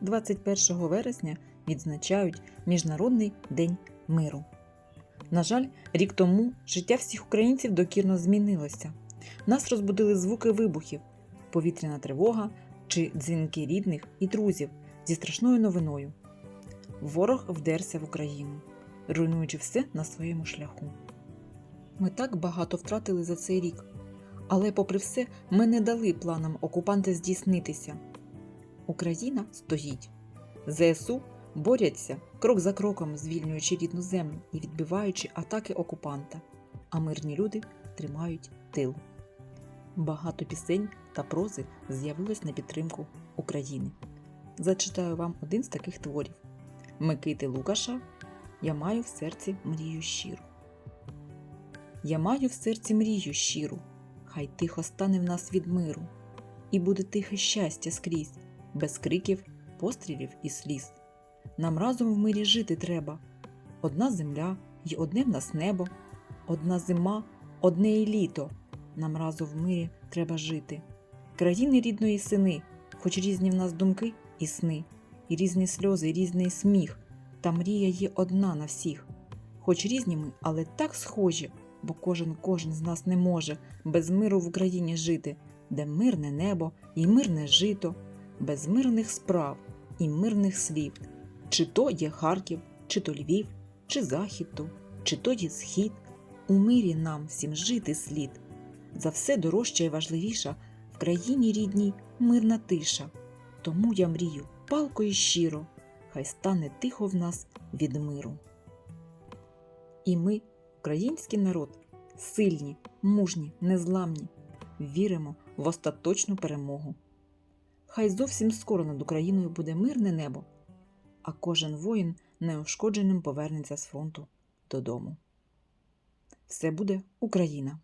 21 вересня відзначають Міжнародний день миру. На жаль, рік тому життя всіх українців докірно змінилося. Нас розбудили звуки вибухів, повітряна тривога чи дзвінки рідних і друзів зі страшною новиною. Ворог вдерся в Україну, руйнуючи все на своєму шляху. Ми так багато втратили за цей рік, але, попри все, ми не дали планам окупанта здійснитися. Україна стоїть. ЗСУ борються крок за кроком, звільнюючи рідну землю і відбиваючи атаки окупанта, а мирні люди тримають тил. Багато пісень та прози з'явилось на підтримку України. Зачитаю вам один з таких творів: Микити Лукаша Я маю в серці мрію щиру. Я маю в серці мрію щиру, хай тихо стане в нас від миру, і буде тихе щастя скрізь, без криків, пострілів і сліз. Нам разом в мирі жити треба. Одна земля й одне в нас небо, одна зима, одне і літо. Нам разом в мирі треба жити. Країни рідної сини, хоч різні в нас думки і сни, і різні сльози, і різний сміх, та мрія є одна на всіх. Хоч різні ми, але так схожі, бо кожен кожен з нас не може без миру в Україні жити, де мирне небо і мирне жито, без мирних справ і мирних слів. Чи то є Харків, чи то Львів, чи Захід чи то є Схід. У мирі нам всім жити слід. За все дорожча і важливіша в країні рідній мирна тиша. Тому я мрію палко і щиро, хай стане тихо в нас від миру. І ми, український народ, сильні, мужні, незламні, віримо в остаточну перемогу. Хай зовсім скоро над Україною буде мирне небо, а кожен воїн неушкодженим повернеться з фронту додому. Все буде Україна!